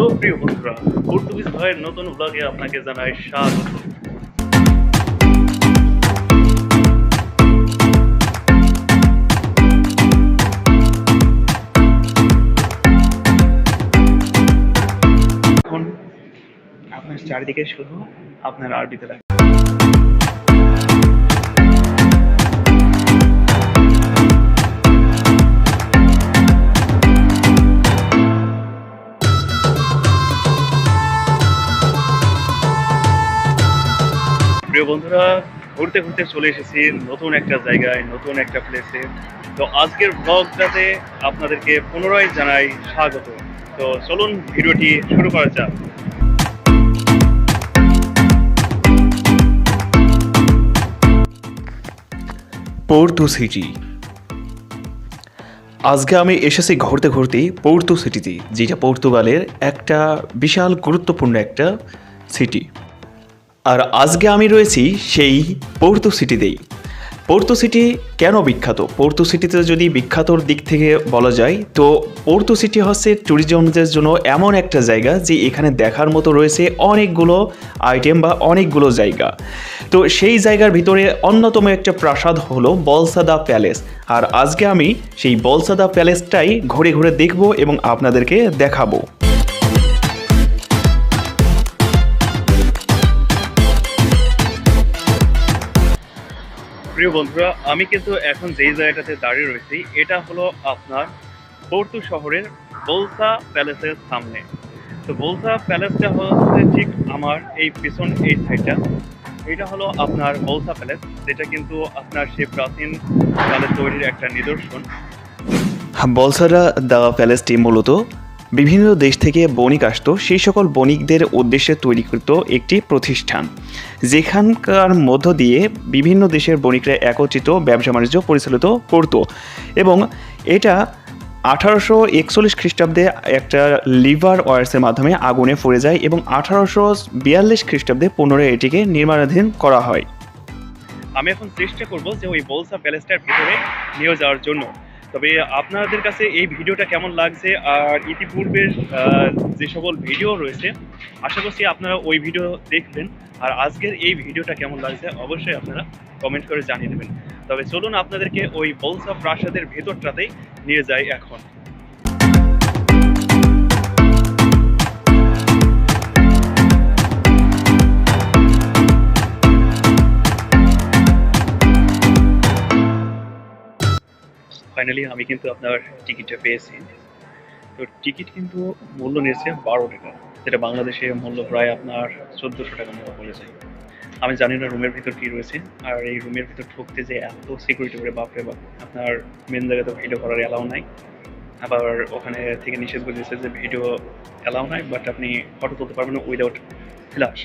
Hello প্রিয় বন্ধুরা, Portuguese ভাইয়ের নতুন ব্লগে আপনাকে জানাই স্বাগত। এখন আপনার চারিদিকে শুধু আপনার আরবিতে বন্ধুরা, ঘুরতে ঘুরতে চলে এসেছি নতুন একটা জায়গায়, নতুন একটা প্লেসে তো আজকের ব্লগটাতে আপনাদেরকে পুনরায় জানাই স্বাগত। তো চলুন ভিডিওটি শুরু করা যাক। Porto city. আজকে আমি এসেছি ঘুরতে ঘুরতে পোর্তো সিটিতে, যেটা পর্তুগালের একটা বিশাল গুরুত্বপূর্ণ একটা সিটি আর আজকে আমি রয়েছি সেই পোর্তো সিটিতেই। পোর্তো সিটি কেন বিখ্যাত? পোর্তো সিটিতে যদি বিখ্যাতর দিক থেকে বলা যায়, তো পোর্তো সিটি হচ্ছে ট্যুরিজমদের জন্য এমন একটা জায়গা যে এখানে দেখার মতো রয়েছে অনেকগুলো আইটেম বা অনেকগুলো জায়গা। তো সেই জায়গার ভিতরে অন্যতম একটা প্রাসাদ হলো বলসাদা প্যালেস। আর আজকে আমি সেই বলসাদা প্যালেসটাই ঘুরে ঘুরে দেখব এবং আপনাদেরকে দেখাবো। প্রিয় বন্ধুরা, আমি কিন্তু এখন যেই জায়গাটাতে দাঁড়িয়ে রয়েছি, এটা হলো আপনার পোর্তু শহরের বোলসা প্যালেসের সামনে। তো বোলসা প্যালেসটা হচ্ছে ঠিক আমার এই পিছন এই সাইডটা। এটা হলো আপনার বোলসা প্যালেস, যেটা কিন্তু আপনার সেই প্রাচীন কালে তৈরির একটা নিদর্শন। বলসারা দা প্যালেসটি মূলত বিভিন্ন দেশ থেকে বণিক আসতো, সেই সকল বণিকদের উদ্দেশ্যে তৈরিকৃত একটি প্রতিষ্ঠান। যেখানকার মধ্য দিয়ে বিভিন্ন দেশের বণিকরা একত্রিত, ব্যবসা বাণিজ্য পরিচালিত করত এবং এটা আঠারোশো একচল্লিশ খ্রিস্টাব্দে একটা লিভার ওয়ার্সের মাধ্যমে আগুনে পড়ে যায় এবং আঠারোশো বিয়াল্লিশ খ্রিস্টাব্দে পুনরায় এটিকে নির্মাণাধীন করা হয়। আমি এখন চেষ্টা করব যে ওই বোলসা প্যালেসটার ভিতরে নিয়ে যাওয়ার জন্য। তবে আপনাদের কাছে এই ভিডিওটা কেমন লাগছে? আর ইতিপূর্বে যে সকল ভিডিও রয়েছে, আশা করছি আপনারা ওই ভিডিও দেখবেন। আর আজকের এই ভিডিওটা কেমন লাগছে, অবশ্যই আপনারা কমেন্ট করে জানিয়ে দেবেন। তবে চলুন আপনাদেরকে ওই বলসা প্রাসাদের ভেতরটাতেই নিয়ে যাই এখন। ফাইনালি আমি কিন্তু আপনার টিকিটটা পেয়েছি। তো টিকিট কিন্তু মূল্য নিয়েছে বারো টাকা। যেটা বাংলাদেশে মূল্য প্রায় আপনার চোদ্দোশো টাকা মতো পড়ে যায় আমি জানি না রুমের ভিতর কি রয়েছে। আর এই রুমের ভিতর ঢুকতে যে এত সিকিউরিটি করে, বাপরে বাপ, আপনার মেন জায়গায় জায়গাতে ভিডিও করার অ্যালাউ নাই। আবার ওখানে থেকে নিষেধ করে দিয়েছে যে ভিডিও অ্যালাউ নাই বাট আপনি ফটো তুলতে পারবেন উইদাউট ফ্ল্যাশ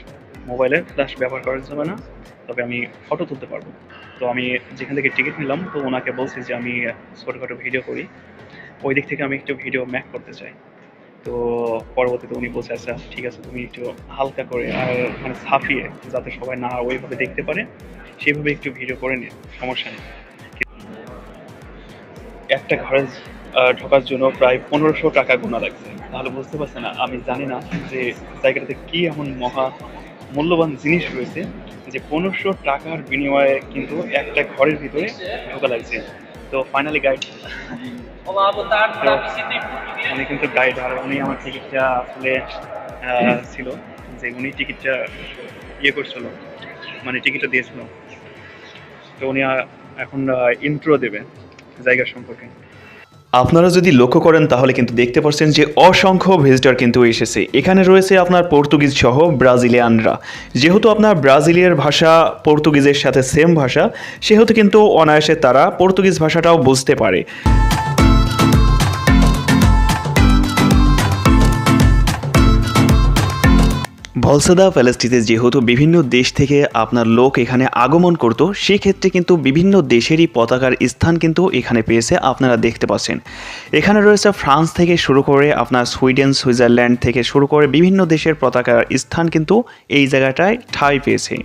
মোবাইলের ফ্ল্যাশ ব্যবহার করা যাবে না, তবে আমি ফটো তুলতে পারব। তো আমি যেখান থেকে টিকিট নিলাম, তো ওনাকে বলছি যে আমি ছোটোখাটো ভিডিও করি। ওই দিক থেকে আমি একটু ভিডিও ম্যাক করতে চাই। তো পরবর্তীতে উনি বলছে আচ্ছা ঠিক আছে, তুমি একটু হালকা করে আর মানে ছাপিয়ে যাতে সবাই না ওইভাবে দেখতে পারে, সেইভাবে একটু ভিডিও করে নিন, সমস্যা নেই। একটা ঘরে ঢোকার জন্য প্রায় পনেরোশো টাকা গোনা লাগছে। তাহলে বুঝতে পারছেন না আমি জানি না যে জায়গাটাতে কি এমন মহা মূল্যবান জিনিস রয়েছে যে পনেরোশো টাকার বিনিময়ে কিন্তু একটা ঘরের ভিতরে ঢোকা লাগছে তো ফাইনালি গাইড. উনি কিন্তু গাইড আর উনি আমার টিকিটটা আসলে ছিল যে উনি টিকিটটা ইয়ে করছিল মানে টিকিটটা দিয়েছিল তো উনি এখন ইন্ট্রো দেবে জায়গা সম্পর্কে আপনারা যদি লক্ষ্য করেন, তাহলে কিন্তু দেখতে পাচ্ছেন যে অসংখ্য ভিজিটর কিন্তু এসেছে। এখানে রয়েছে আপনার পর্তুগিজ সহ ব্রাজিলিয়ানরা। যেহেতু আপনার ব্রাজিলিয়ার ভাষা পর্তুগিজের সাথে সেম ভাষা, সেহেতু কিন্তু অনায়াসে তারা পর্তুগিজ ভাষাটাও বুঝতে পারে। ভলসাদা প্যালেসটিতে যেহেতু বিভিন্ন দেশ থেকে আপনার লোক এখানে আগমন করত, সেক্ষেত্রে কিন্তু বিভিন্ন দেশেরই পতাকার স্থান কিন্তু এখানে পেয়েছে আপনারা দেখতে পাচ্ছেন। এখানে রয়েছে ফ্রান্স থেকে শুরু করে আপনার সুইডেন, সুইজারল্যান্ড থেকে শুরু করে বিভিন্ন দেশের পতাকার স্থান কিন্তু এই জায়গাটায় ঠাঁই পেয়েছে।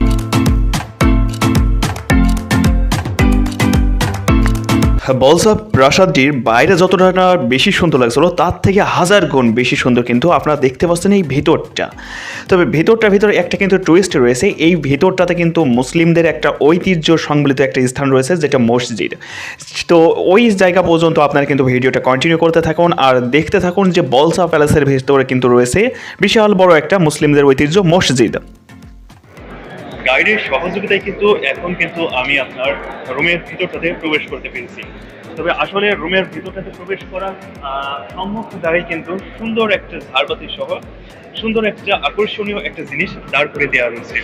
বলসা প্রাসাদটির বাইরে যতটা না বেশি সুন্দর লাগছিল, তার থেকে হাজার গুণ বেশি সুন্দর কিন্তু আপনারা দেখতে পাচ্ছেন এই ভেতরটা। তবে ভেতরটার ভিতরে একটা কিন্তু টুরিস্ট রয়েছে, এই ভেতরটাতে কিন্তু মুসলিমদের একটা ঐতিহ্য সংবলিত একটা স্থান রয়েছে, যেটা মসজিদ। তো ওই জায়গা পর্যন্ত আপনারা কিন্তু ভিডিওটা কন্টিনিউ করতে থাকুন আর দেখতে থাকুন যে বলসা প্যালেসের ভেতরে কিন্তু রয়েছে বিশাল বড় একটা মুসলিমদের ঐতিহ্য মসজিদ। গাইডের সহযোগিতায় কিন্তু এখন কিন্তু আমি আপনার রুমের ভিতরটাতে প্রবেশ করতে পেরেছি। তবে আসলে রুমের ভিতরটাতে প্রবেশ করা সম্মুখ দ্বারাই কিন্তু সুন্দর একটা ঝাড়বাতি সহ সুন্দর একটা আকর্ষণীয় একটা জিনিস দাঁড় করে দেওয়া রয়েছে।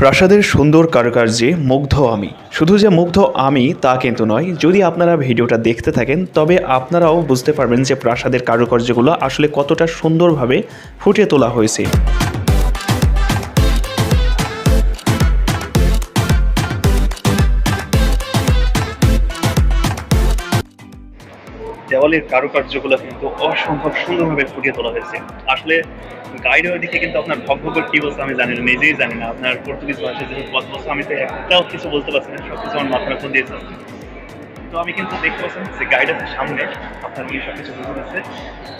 প্রাসাদের সুন্দর কারুকার্যে মুগ্ধ আমি। শুধু যে মুগ্ধ আমি তা কিন্তু নয়, যদি আপনারা ভিডিওটা দেখতে থাকেন, তবে আপনারাও বুঝতে পারবেন যে প্রাসাদের কারুকার্যগুলো আসলে কতটা সুন্দরভাবে ফুটিয়ে তোলা হয়েছে। দেওয়ালের কারুকার্যগুলো কিন্তু অসম্ভব সুন্দরভাবে ফুটিয়ে তোলা হয়েছে। আসলে গাইডের দিকে কিন্তু আপনার ভগ্নগর কি বলছে আমি জানি না নিজেই জানি না। আপনার পর্তুগিজ ভাষা যেহেতু কত বছর আমি তো একটাও কিছু বলতে পারছি না সব কিছু আমার মাথার মধ্যে দিয়ে যাচ্ছে। তো আমি কিন্তু দেখতে পাচ্ছেন যে গাইড আছে সামনে, আপনার উনি সব কিছু বুঝে যাচ্ছে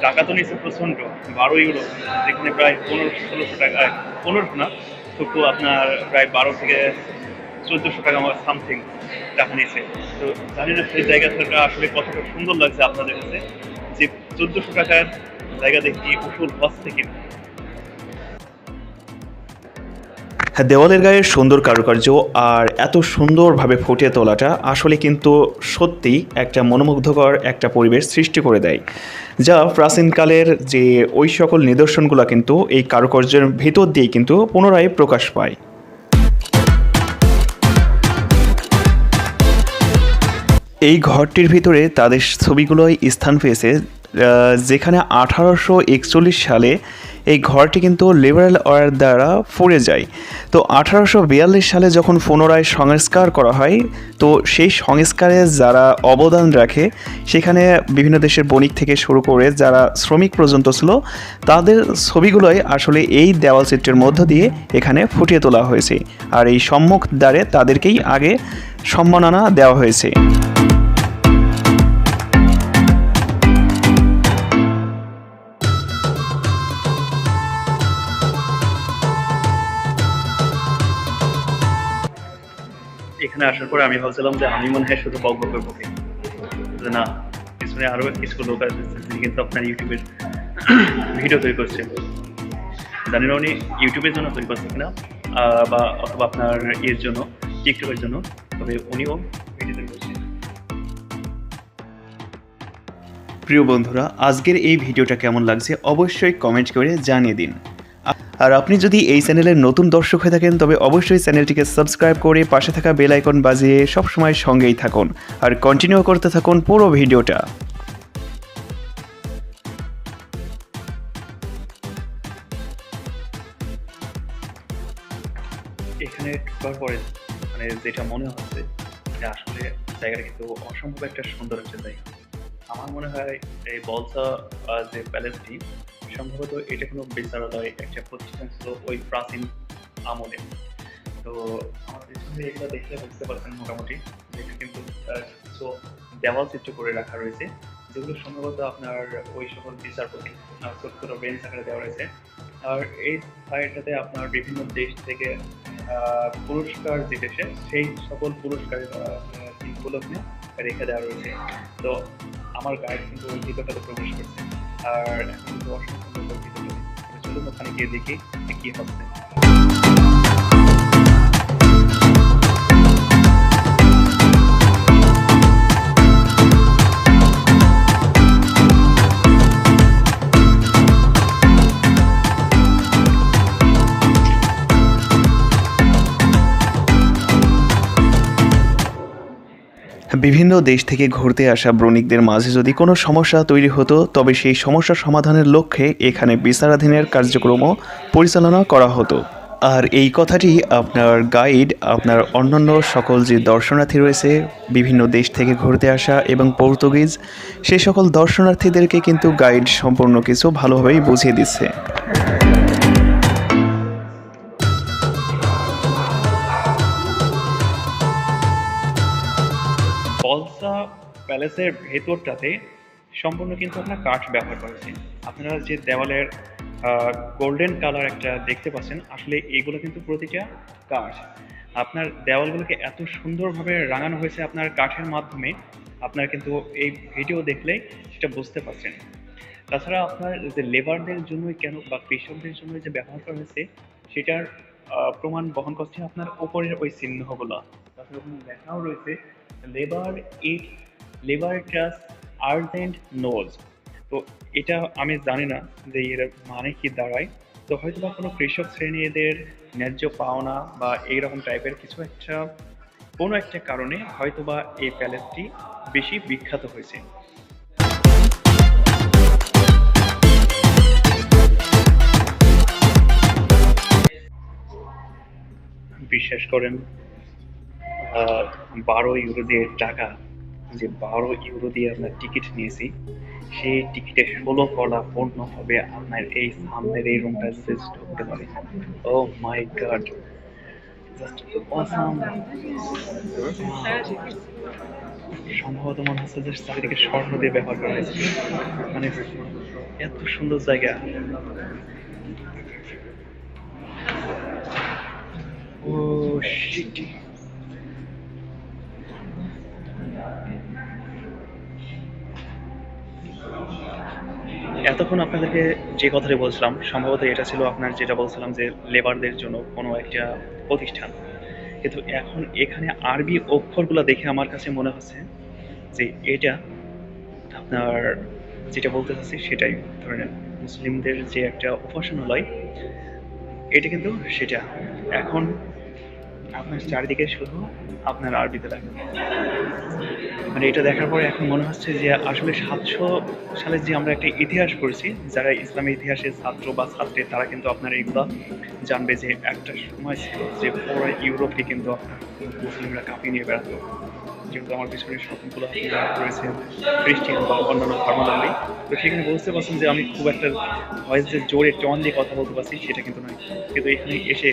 টাকা তো নিচ্ছে প্রচণ্ড বারো ইউরো, যেখানে প্রায় পনেরো, ষোলোশো টাকা, পনেরো না তো আপনার প্রায় বারো থেকে চোদ্দোশো টাকা আমার সামথিং টাকা নিয়েছে তো জানি না সেই জায়গা থেকে আসলে কতটা সুন্দর লাগছে আপনাদের কাছে, যে চোদ্দোশো টাকার জায়গা দেখি উসুল হচ্ছে কিনা হ্যাঁ দেওয়ালের গায়ে সুন্দর কারুকার্য আর এত সুন্দরভাবে ফুটিয়ে তোলাটা আসলে কিন্তু সত্যি একটা মনোমুগ্ধকর একটা পরিবেশ সৃষ্টি করে দেয়, যা প্রাচীনকালের যে ওই সকল নিদর্শনগুলো কিন্তু এই কারুকার্যের ভেতর দিয়ে কিন্তু পুনরায় প্রকাশ পায়। এই ঘরটির ভিতরে তাদের ছবিগুলোই স্থান পেয়েছে যেখানে আঠারোশো একচল্লিশ সালে এই ঘরটি কিন্তু লিবারেল ওয়ার দ্বারা পড়ে যায়। তো আঠারোশো বিয়াল্লিশ সালে যখন পুনরায় সংস্কার করা হয়, তো সেই সংস্কারে যারা অবদান রাখে, সেখানে বিভিন্ন দেশের বণিক থেকে শুরু করে যারা শ্রমিক পর্যন্ত ছিল, তাদের ছবিগুলোই আসলে এই দেওয়াল চিত্রের মধ্য দিয়ে এখানে ফুটিয়ে তোলা হয়েছে। আর এই সম্মুখ দ্বারে তাদেরকেই আগে সম্মাননা দেওয়া হয়েছে। এখানে আসার পরে আমি ভাবছিলাম যে আমি মনে হয় শুধু বক বক করব না, পিছনে আরও কিছু লোক আছে যিনি কিন্তু আপনার ইউটিউবের ভিডিও তৈরি করছে। জানি না উনি ইউটিউবের জন্য তৈরি করছে কিনা বা অথবা আপনার ইয়ের জন্য, টিকটকের জন্য, তবে উনিও ভিডিও তৈরি করছে। প্রিয় বন্ধুরা, আজকের এই ভিডিওটা কেমন লাগছে অবশ্যই কমেন্ট করে জানিয়ে দিন। আর আপনি যদি এই চ্যানেলের নতুন দর্শক হয়ে থাকেন, তবে অবশ্যই চ্যানেলটিকে সাবস্ক্রাইব করে পাশে থাকা বেল আইকন বাজিয়ে সবসময় সঙ্গেই থাকুন আর কন্টিনিউ করতে থাকুন পুরো ভিডিওটা। এখানে ঢোকার পরে মানে যেটা মনে হচ্ছে যে আসলে জায়গাটা কিন্তু অসম্ভব একটা সুন্দর একটা জায়গা আমার মনে হয় এই বলসা যে প্যালেসটি সম্ভবত এটা কোনো বিচারালয় একটা প্রতিষ্ঠান ছিল ওই প্রাচীন আমলে। তো পিছনে এগুলো দেখলে বুঝতে পারছেন মোটামুটি যে এটা কিন্তু কিছু দেওয়াল চিত্র করে রাখা রয়েছে, যেগুলো সম্ভবত আপনার ওই সকল বিচারপতি ছোট বেঞ্চ আকারে দেওয়া রয়েছে। আর এই সাইডটাতে আপনার বিভিন্ন দেশ থেকে পুরস্কার জিতেছে, সেই সকল পুরস্কারের দিকগুলোকে রেখে দেওয়া রয়েছে। তো আমার গাইড কিন্তু ওই ভিতরটাতে প্রবেশ করছে। আর এখন কিন্তু অসংখ্য লোক গিয়ে দেখি কি হচ্ছে বিভিন্ন দেশ থেকে ঘুরতে আসা বণিকদের মাঝে যদি কোনো সমস্যা তৈরি হতো, তবে সেই সমস্যা সমাধানের লক্ষ্যে এখানে বিচারাধীনের কার্যক্রমও পরিচালনা করা হতো। আর এই কথাটি আপনার গাইড, আপনার অন্যান্য সকল যে দর্শনার্থী রয়েছে, বিভিন্ন দেশ থেকে ঘুরতে আসা এবং পর্তুগিজ সেই সকল দর্শনার্থীদেরকে কিন্তু গাইড সম্পূর্ণ কিছু ভালোভাবেই বুঝিয়ে দিচ্ছে। বলসা প্যালেসের ভেতরটাতে সম্পূর্ণ কিন্তু আপনার কাঠ ব্যবহার করেছে আপনারা যে দেওয়ালের গোল্ডেন কালার একটা দেখতে পাচ্ছেন, আসলে এগুলো কিন্তু প্রতিটা কাঠ। আপনার দেওয়ালগুলোকে এত সুন্দরভাবে রাঙানো হয়েছে আপনার কাঠের মাধ্যমে, আপনার কিন্তু এই ভিডিও দেখলে সেটা বুঝতে পারছেন। তাছাড়া আপনার যে লেবারদের জন্যই কেন বা কৃষকদের জন্য যে ব্যবহার করা হয়েছে, সেটার প্রমাণ বহন করছে আপনার উপরের ওই চিহ্নগুলো। তাছাড়া ওখানে লেখাও রয়েছে labour it, labour trust urgent nose. তো এটা আমি জানি না যে এর মানে কি দাঁড়ায়। তো হয়তো বা কোনো কৃষক শ্রেণি এদের ন্যায্য পাওনা বা এইরকম টাইপের কিছু একটা, কোনো একটা কারণে হয়তো বা এই প্যালেসটি বেশি বিখ্যাত হয়েছে। বিশ্বাস করেন বারো ইউরো দিয়ে টাকা, যে বারো ইউরো দিয়ে আপনার টিকিট নিয়েছি, সেই টিকিটে ষোলো কলা পূর্ণ হবে আপনার এই সামনের এই রুমটা শ্রেষ্ঠ হতে পারে। ও মাই গড সম্ভবত মনে হচ্ছে যে চারিদিকে স্বর্ণ দিয়ে ব্যবহার করা হয়েছে। মানে এত সুন্দর জায়গা। ও শিট এতক্ষণ আপনাদেরকে যে কথাটি বলছিলাম, সম্ভবত এটা ছিল আপনার যেটা বলছিলাম যে লেবারদের জন্য কোনো একটা প্রতিষ্ঠান। কিন্তু এখন এখানে আরবি অক্ষরগুলো দেখে আমার কাছে মনে হচ্ছে যে এটা আপনার যেটা বলতে চাচ্ছি সেটাই। ধরে নেন মুসলিমদের যে একটা উপাসনালয়, এটা কিন্তু সেটা। এখন আপনার চারিদিকে শুধু আপনার আরবিতে লাগে মানে এটা দেখার পরে এখন মনে হচ্ছে যে আসলে সাতশো সালে যে আমরা একটা ইতিহাস পড়েছি, যারা ইসলামী ইতিহাসের ছাত্র বা ছাত্রী, তারা কিন্তু আপনার এইগুলো জানবে যে একটা সময় ছিল যে পুরো ইউরোপকে কিন্তু আপনার মুসলিমরা কাঁপিয়ে নিয়ে বেড়াতো। যেহেতু আমার পিছনে আপনারা রয়েছে খ্রিস্টিয়ান বা অন্যান্য ধর্মাবলম্বী। তো সেখানে বুঝতে পারছেন যে আমি খুব একটা ভয়েস যে জোরে, টন দিয়ে কথা বলতে পারছি, সেটা কিন্তু নয়। কিন্তু এখানে এসে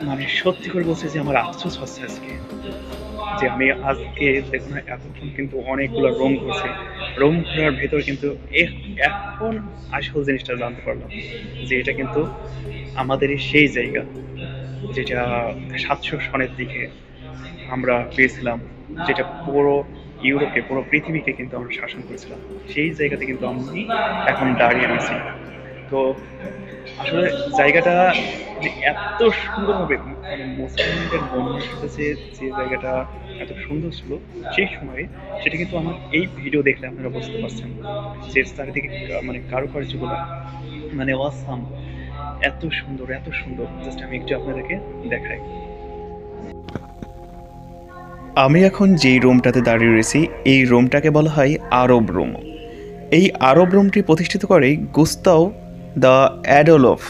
মানে সত্যি করে বলছে যে আমার আফসোস হচ্ছে আজকে। যে আমি আজকে দেখুন এতক্ষণ কিন্তু অনেকগুলো রোম ঘুরছে। রোম ঘোরার ভেতর কিন্তু এখন আসল জিনিসটা জানতে পারলাম যে এটা কিন্তু আমাদেরই সেই জায়গা, যেটা সাতশো সনের দিকে আমরা পেয়েছিলাম, যেটা পুরো ইউরোপে, পুরো পৃথিবীকে কিন্তু আমরা শাসন করেছিলাম। সেই জায়গাতে কিন্তু আমি এখন দাঁড়িয়ে আছি। তো আসলে জায়গাটা যে এত সুন্দরভাবে মানে মুসলিমদের যে জায়গাটা এত সুন্দর ছিল, সেই সময়ে সেটা কিন্তু আমার এই ভিডিও দেখলে আপনারা বুঝতে পারছেন যে চারিদিকে মানে কারুকার্যগুলো মানে অসাম, এত সুন্দর এত সুন্দর। জাস্ট আমি একটু আপনাদেরকে দেখাই। আমি এখন যেই রুমটাতে দাঁড়িয়ে রয়েছি, এই রুমটাকে বলা হয় আরব রুম। এই আরব রুমটি প্রতিষ্ঠিত করে গুস্তাও দ্য অ্যাডোলফ।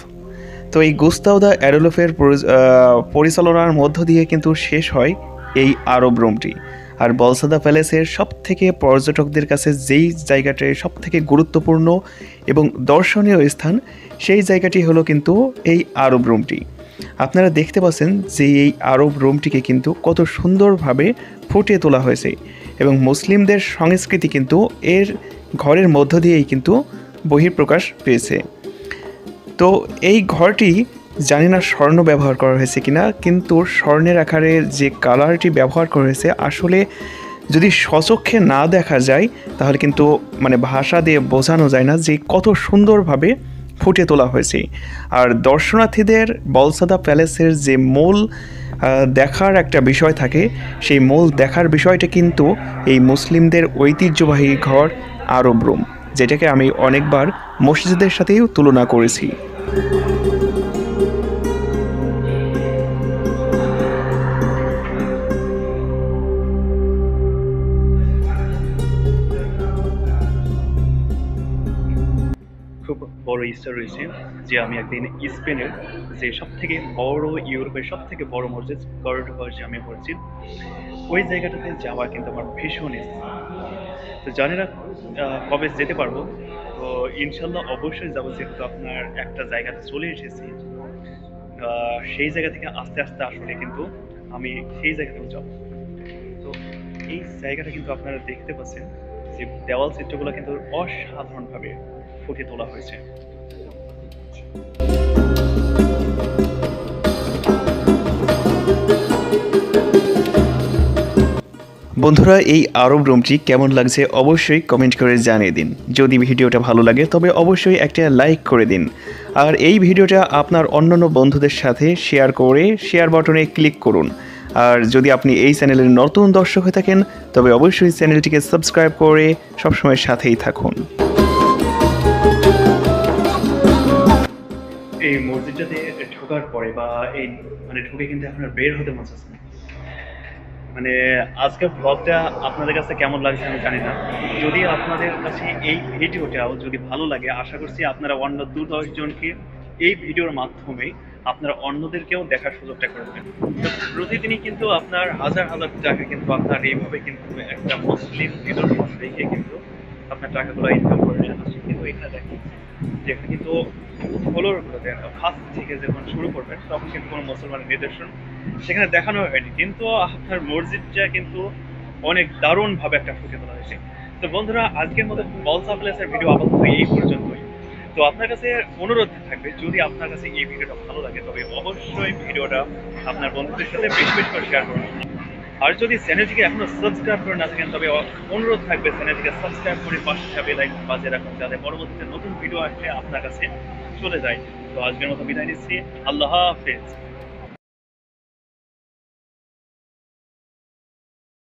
তো এই গুস্তাও দ্য অ্যাডোলফের পরিচালনার মধ্য দিয়ে কিন্তু শেষ হয় এই আরব রুমটি। আর বলসাদা প্যালেসের সব থেকে পর্যটকদের কাছে যেই জায়গাটি সব থেকে গুরুত্বপূর্ণ এবং দর্শনীয় স্থান, সেই জায়গাটি হলো কিন্তু এই আরব রুমটি। আপনারা দেখতে পাচ্ছেন যে এই আরব রুমটিকে কিন্তু কত সুন্দরভাবে ফুটিয়ে তোলা হয়েছে এবং মুসলিমদের সংস্কৃতি কিন্তু এর ঘরের মধ্য দিয়েই কিন্তু বহিঃপ্রকাশ পেয়েছে। তো এই ঘরটি জানি না স্বর্ণ ব্যবহার করা হয়েছে কিনা, কিন্তু স্বর্ণের আকারে যে কালারটি ব্যবহার করা হয়েছে, আসলে যদি সচক্ষে না দেখা যায়, তাহলে কিন্তু মানে ভাষা দিয়ে বোঝানো যায় না যে কত সুন্দরভাবে ফুটে তোলা হয়েছে। আর দর্শনার্থীদের বলসাদা প্যালেসের যে মূল দেখার একটা বিষয় থাকে, সেই মূল দেখার বিষয়টা কিন্তু এই মুসলিমদের ঐতিহ্যবাহী ঘর আরব রুম, যেটাকে আমি অনেকবার মসজিদের সাথেও তুলনা করেছি। খুব বড় ইচ্ছা রয়েছে যে আমি একদিন স্পেনের যে সব থেকে বড় ইউরোপের সব থেকে বড় মসজিদ কর্ডোবার জামে মসজিদ ওই জায়গাটাতে যাওয়ার কিন্তু আমার ভীষণ ইচ্ছা। তো জানি না কবে যেতে পারব তো ইনশাল্লাহ অবশ্যই যাব, যেহেতু আপনার একটা জায়গাতে চলে এসেছি। সেই জায়গা থেকে আস্তে আস্তে আসলে কিন্তু আমি সেই জায়গাতেও যাব। তো এই জায়গাটা কিন্তু আপনারা দেখতে পাচ্ছেন যে দেওয়াল চিত্রগুলো কিন্তু অসাধারণভাবে ফুটিয়ে তোলা হয়েছে। বন্ধুরা, এই আরব রুমটি কেমন লাগছে অবশ্যই কমেন্ট করে জানিয়ে দিন। যদি ভিডিওটা ভালো লাগে, তবে অবশ্যই একটা লাইক করে দিন। আর এই ভিডিওটা আপনার অন্যান্য বন্ধুদের সাথে শেয়ার করে শেয়ার বাটনে ক্লিক করুন। আর যদি আপনি এই চ্যানেলের নতুন দর্শক হয়ে থাকেন, তবে অবশ্যই চ্যানেলটিকে সাবস্ক্রাইব করে সবসময় সাথেই থাকুন। এই মসজিদটাতে ঢোকার পরে বা এই মানে ঢুকে কিন্তু আপনার বের হতে মন চাচ্ছে না। মানে আজকে ব্লগটা আপনাদের কাছে কেমন লাগছে আমি জানি না। যদি আপনাদের কাছে এই ভিডিওটাও যদি ভালো লাগে, আশা করছি আপনারা অন্য দু দশ জনকে এই ভিডিওর মাধ্যমে আপনারা অন্যদেরকেও দেখার সুযোগটা করে দেবেন। তো প্রতিদিনই কিন্তু আপনার হাজার হাজার টাকা কিন্তু আপনার এইভাবে কিন্তু একটা মুসলিম ভিডিওর রেখে কিন্তু আপনার টাকাগুলো ইনকাম করে আসছে কিন্তু এখানে দেখেন। যেখানে কিন্তু ফলোর ফার্স্ট থেকে যখন শুরু করবেন, তখন কিন্তু কোনো মুসলমানের নিদর্শন সেখানে দেখানো হয়নি। কিন্তু আপনার মসজিদটা কিন্তু অনেক দারুণভাবে একটা ফুটে তোলা হয়েছে। তো বন্ধুরা, আজকের মতো বলসা প্লেসের ভিডিও আপাতত এই পর্যন্তই। তো আপনার কাছে অনুরোধ থাকবে, যদি আপনার কাছে এই ভিডিওটা ভালো লাগে, তবে অবশ্যই ভিডিওটা আপনার বন্ধুদের সাথে বেশি বেশি করে শেয়ার করুন। আর যদি চ্যানেলটিকে এখনও সাবস্ক্রাইব করে না থাকেন, তবে অনুরোধ থাকবে চ্যানেলটিকে সাবস্ক্রাইব করে পাশে থাকবে লাইক বাজে রাখুন, যাতে পরবর্তীতে নতুন ভিডিও আসলে আপনার কাছে চলে যায়। তো আজকের মতো বিদায় নিচ্ছি। আল্লাহ হাফেজ।